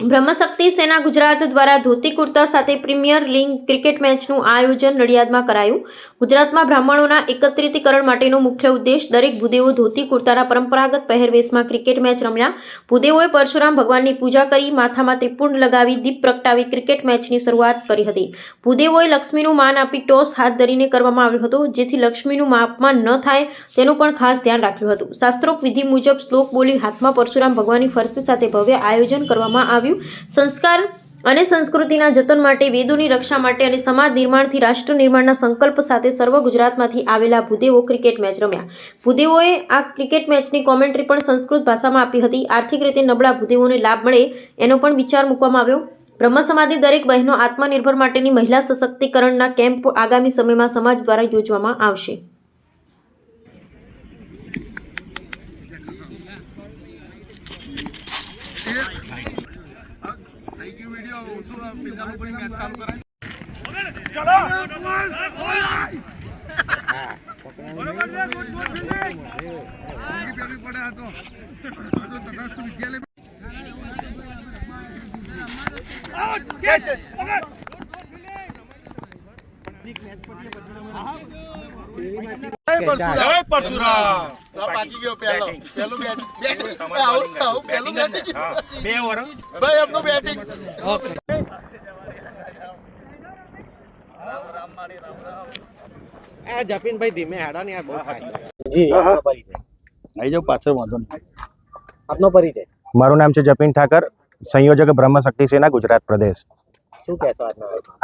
બ્રહ્મશક્તિ સેના ગુજરાત દ્વારા ધોતી કુર્તા સાથે પ્રીમિયર લીગ ક્રિકેટ મેચનું આયોજન નડિયાદમાં કરાયું. ગુજરાતમાં બ્રાહ્મણોના એકત્રિતીકરણ માટેનો મુખ્ય ઉદ્દેશ દરેક ભૂદેવો ધોતી કુર્તાના પરંપરાગત પહેરવેશમાં ક્રિકેટ મેચ રમ્યા. ભૂદેવોએ પરશુરામ ભગવાનની પૂજા કરી, માથામાં ત્રિપુંડ લગાવી, દીપ પ્રગટાવી ક્રિકેટ મેચની શરૂઆત કરી હતી. ભૂદેવોએ લક્ષ્મીનું માન આપી ટોસ હાથ ધરીને કરવામાં આવ્યો હતો, જેથી લક્ષ્મીનું માપમાન ન થાય તેનું પણ ખાસ ધ્યાન રાખ્યું હતું. શાસ્ત્રોક વિધિ મુજબ શ્લોક બોલી હાથમાં પરશુરામ ભગવાનની ફરસી સાથે ભવ્ય આયોજન કરવામાં આવ્યું. સંસ્કાર અને સંસ્કૃતિના જતન માટે વેદોની રક્ષા માટે અને સમાજ નિર્માણથી રાષ્ટ્ર નિર્માણના સંકલ્પ સાથે સર્વ ગુજરાતમાંથી આવેલા ભૂદેવો ક્રિકેટ મેચ રમ્યા. ભૂદેવોએ આ ક્રિકેટ મેચની કોમેન્ટ્રી પણ સંસ્કૃત ભાષામાં આપી હતી. આર્થિક રીતે નબળા ભૂદેવોને લાભ મળે એનો પણ વિચાર મૂકવામાં આવ્યો. બ્રહ્મ સમાધિ દરેક બહેનો આત્મનિર્ભર માટેની મહિલા સશક્તિકરણના કેમ્પ આગામી સમયમાં સમાજ દ્વારા યોજવામાં આવશે. ગયું વીડિયો ઓછું પેલા લોકોની મેચ ચાલુ કરાય. તટસ્થ વિદ્યાલય જપીનભાઈ ધીમે હેડો ને યાર બહુ થાય જી. આપનો પરિચય આવી જાઓ પાછળ વાંધો નહીં. આપનો પરિચય મારું નામ છે જપીન ઠાકર સંયોજક બ્રહ્મ શક્તિ સેના ગુજરાત પ્રદેશ. શું કહેશો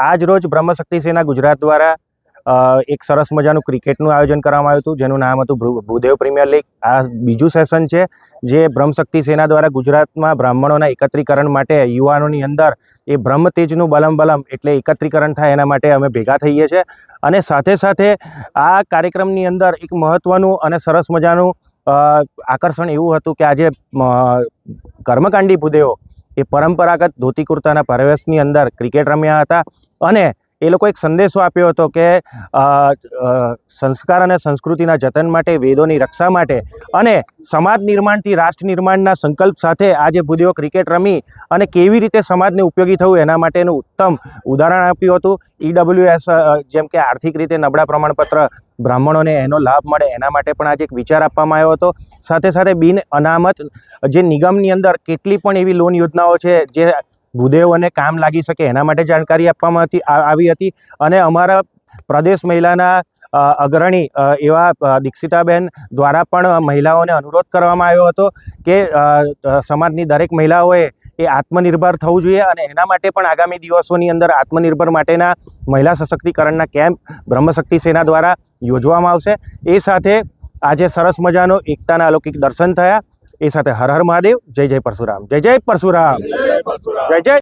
આજ રોજ બ્રહ્મશક્તિ સેના ગુજરાત દ્વારા એક સરસ મજાનું ક્રિકેટનું આયોજન કરવામાં આવ્યું હતું, જેનું નામ હતું ભૂદેવ પ્રીમિયર લીગ. આ બીજું સેશન છે, જે બ્રહ્મશક્તિ સેના દ્વારા ગુજરાતમાં બ્રાહ્મણોના એકત્રીકરણ માટે, યુવાનોની અંદર એ બ્રહ્મ તેજનું બલમ બલમ એટલે એકત્રીકરણ થાય એના માટે અમે ભેગા થઈએ છીએ. અને સાથે સાથે આ કાર્યક્રમની અંદર એક મહત્ત્વનું અને સરસ મજાનું આકર્ષણ એવું હતું કે આજે કર્મકાંડી ભૂદેવો એ પરંપરાગત ધોતી કુર્તાના પરવેશની અંદર ક્રિકેટ રમ્યા હતા અને એ લોકો એક સંદેશો આપ્યો હતો કે સંસ્કાર અને સંસ્કૃતિના જતન માટે, વેદોની રક્ષા માટે અને સમાજ નિર્માણથી રાષ્ટ્ર નિર્માણના સંકલ્પ સાથે આજે ભૂદેવો ક્રિકેટ રમી અને કેવી રીતે સમાજને ઉપયોગી થવું એના માટેનું ઉત્તમ ઉદાહરણ આપ્યું હતું. ઈડબ્લ્યુએસ જેમ કે આર્થિક રીતે નબળા પ્રમાણપત્ર બ્રાહ્મણોને એનો લાભ મળે એના માટે પણ આજે એક વિચાર આપવામાં આવ્યો હતો. સાથે સાથે બિન અનામત જે નિગમની અંદર કેટલી પણ એવી લોન યોજનાઓ છે, જે ભૂદેવોને કામ લાગી શકે એના માટે જાણકારી આપવામાં હતી આવી હતી. અને અમારા પ્રદેશ મહિલાના અગ્રણી એવા દીક્ષિતાબેન દ્વારા પણ મહિલાઓને અનુરોધ કરવામાં આવ્યો હતો કે સમાજની દરેક મહિલાઓએ એ આત્મનિર્ભર થવું જોઈએ અને એના માટે પણ આગામી દિવસોની અંદર આત્મનિર્ભર માટેના મહિલા સશક્તિકરણના કેમ્પ બ્રહ્મશક્તિ સેના દ્વારા યોજવામાં આવશે. એ સાથે આજે સરસ મજાનો એકતાના અલૌકિક દર્શન થયા. એ સાથે હર હર મહાદેવ જય જય પરશુરામ. જય જય પરશુરામ. જય જય